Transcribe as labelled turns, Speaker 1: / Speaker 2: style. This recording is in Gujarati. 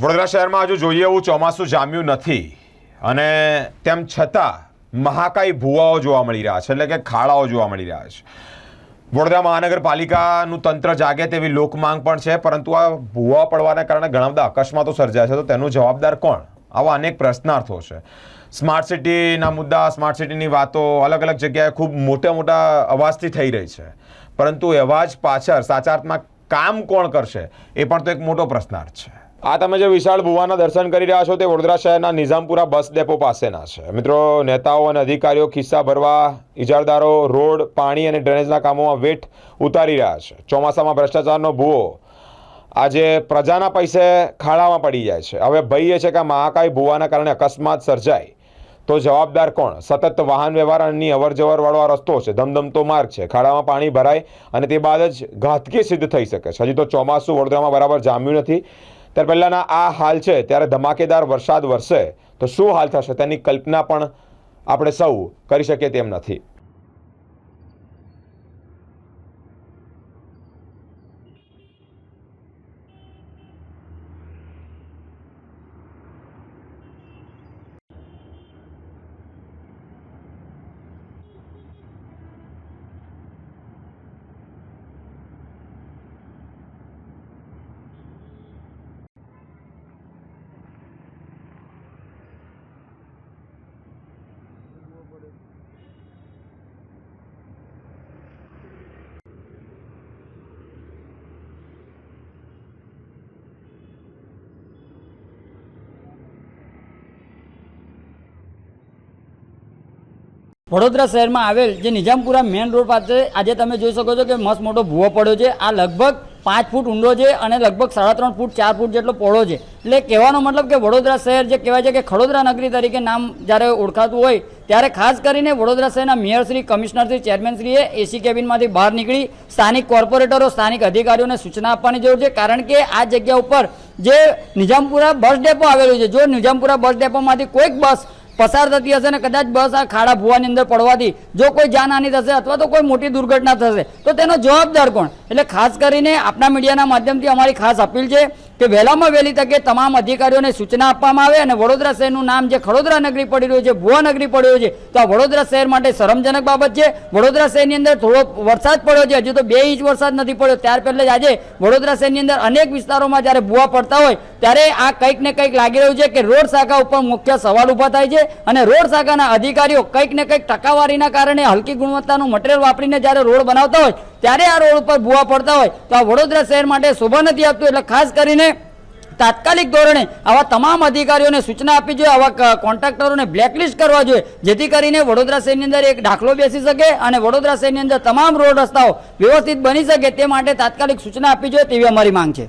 Speaker 1: વડોદરા શહેરમાં હજુ જોઈએ એવું ચોમાસું જામ્યું નથી. અને તેમ છતાં મહાકાય ભૂવાઓ જોવા મળી રહ્યા છે, એટલે કે ખાડાઓ જોવા મળી રહ્યા છે. વડોદરા મહાનગરપાલિકાનું તંત્ર જાગે તેવી લોકમાંગ પણ છે, પરંતુ આ ભૂવા પડવાને કારણે ઘણા બધા અકસ્માતો સર્જાય છે. તો તેનો જવાબદાર કોણ? આવા અનેક પ્રશ્નાર્થો છે. સ્માર્ટ સિટીના મુદ્દા, સ્માર્ટ સિટીની વાતો અલગ અલગ જગ્યાએ ખૂબ મોટા મોટા અવાજથી થઈ રહી છે. પરંતુ એવા જ પાછળ સાચાર્થમાં કામ કોણ કરશે એ પણ તો એક મોટો પ્રશ્નાર્થ છે. આ તમે જે વિશાળ ભુવાના દર્શન કરી રહ્યા છો તે વડોદરા શહેરના નિઝામપુરા બસ ડેપો પાસેના છે. મિત્રો, નેતાઓ અને અધિકારીઓ ખિસ્સા ભરવા ઇજારદારો રોડ, પાણી અને ડ્રેનેજના કામોમાં વેઠ ઉતારી રહ્યા છે. ચોમાસામાં ભ્રષ્ટાચારનો ભૂવો આજે પ્રજાના પૈસે ખાડામાં પડી જાય છે. હવે ભય એ છે કે મહાકાય ભૂવાના કારણે અકસ્માત સર્જાય. તો જવાબદાર કોણ? સતત વાહન વ્યવહારની અવર જવરવાળો આ રસ્તો છે. ધમધમતો માર્ગ છે. ખાડામાં પાણી ભરાય અને તે બાદ જ ઘાતકી સિદ્ધ થઈ શકે છે. હજી તો ચોમાસું વડોદરામાં બરાબર જામ્યું નથી. ત્યારે પહેલાંના આ હાલ છે, ત્યારે ધમાકેદાર વરસાદ વરસે, તો શું હાલ થશે તેની કલ્પના પણ આપણે સૌ કરી શકીએ તેમ નથી.
Speaker 2: વડોદરા શહેરમાં આવેલ જે નિઝામપુરા મેન રોડ પાસે આજે તમે જોઈ શકો છો કે મસ્ત મોટો ભૂવો પડ્યો છે. આ લગભગ પાંચ ફૂટ ઊંડો છે અને લગભગ સાડા ત્રણ ફૂટ, ચાર ફૂટ જેટલો પહોળો છે. એટલે કહેવાનો મતલબ કે વડોદરા શહેર જે કહેવાય છે કે ખડોદરા નગરી તરીકે નામ જ્યારે ઓળખાતું હોય, ત્યારે ખાસ કરીને વડોદરા શહેરના મેયરશ્રી કમિશનરશ્રી ચેરમેનશ્રીએ એસી કેબિનમાંથી બહાર નીકળી સ્થાનિક કોર્પોરેટરો, સ્થાનિક અધિકારીઓને સૂચના આપવાની જરૂર છે. કારણ કે આ જગ્યા ઉપર જે નિઝામપુરા બસ ડેપો આવેલું છે, જો નિઝામપુરા બસ ડેપોમાંથી કોઈક બસ પસાર થતી હશે ને કદાચ બસ આ ખાડા ભૂવાની અંદર પડવાથી જો કોઈ જાનહાની થશે અથવા તો કોઈ મોટી દુર્ઘટના થશે, તો તેનો જવાબદાર કોણ? એટલે ખાસ કરીને આપણા મીડિયાના માધ્યમથી અમારી ખાસ અપીલ છે કે વહેલામાં વહેલી તકે તમામ અધિકારીઓને સૂચના આપવામાં આવે અને વડોદરા શહેરનું નામ જે ખડોદરા નગરી પડી રહ્યું છે, ભુવા નગરી પડી રહ્યું છે, તો આ વડોદરા શહેર માટે શરમજનક બાબત છે. વડોદરા શહેરની અંદર થોડો વરસાદ પડ્યો છે, હજુ તો બે ઇંચ વરસાદ નથી પડ્યો. ત્યાર પહેલે જ આજે વડોદરા શહેરની અંદર અનેક વિસ્તારોમાં જ્યારે ભુવા પડતા હોય, ત્યારે આ કંઈક ને કંઈક લાગી રહ્યું છે કે રોડ શાખા ઉપર મુખ્ય સવાલ ઊભા થાય છે અને રોડ શાખાના અધિકારીઓ કંઈક ને કંઈક ટકાવારીના કારણે હલકી ગુણવત્તાનું મટીરિયલ વાપરીને જ્યારે રોડ બનાવતા હોય ત્યારે આ રોડ ઉપર ભૂવા પડતા હોય તો આ વડોદરા શહેર માટે શોભા નથી આપતું એટલે ખાસ કરીને તાત્કાલિક ધોરણે આવા તમામ અધિકારીઓને સૂચના આપવી જોઈએ, આવા કોન્ટ્રાક્ટરોને બ્લેકલિસ્ટ કરવા જોઈએ, જેથી કરીને વડોદરા શહેરની અંદર એક દાખલો બેસી શકે અને વડોદરા શહેરની અંદર તમામ રોડ રસ્તાઓ વ્યવસ્થિત બની શકે તે માટે તાત્કાલિક સૂચના આપવી જોઈએ તેવી અમારી માંગ છે.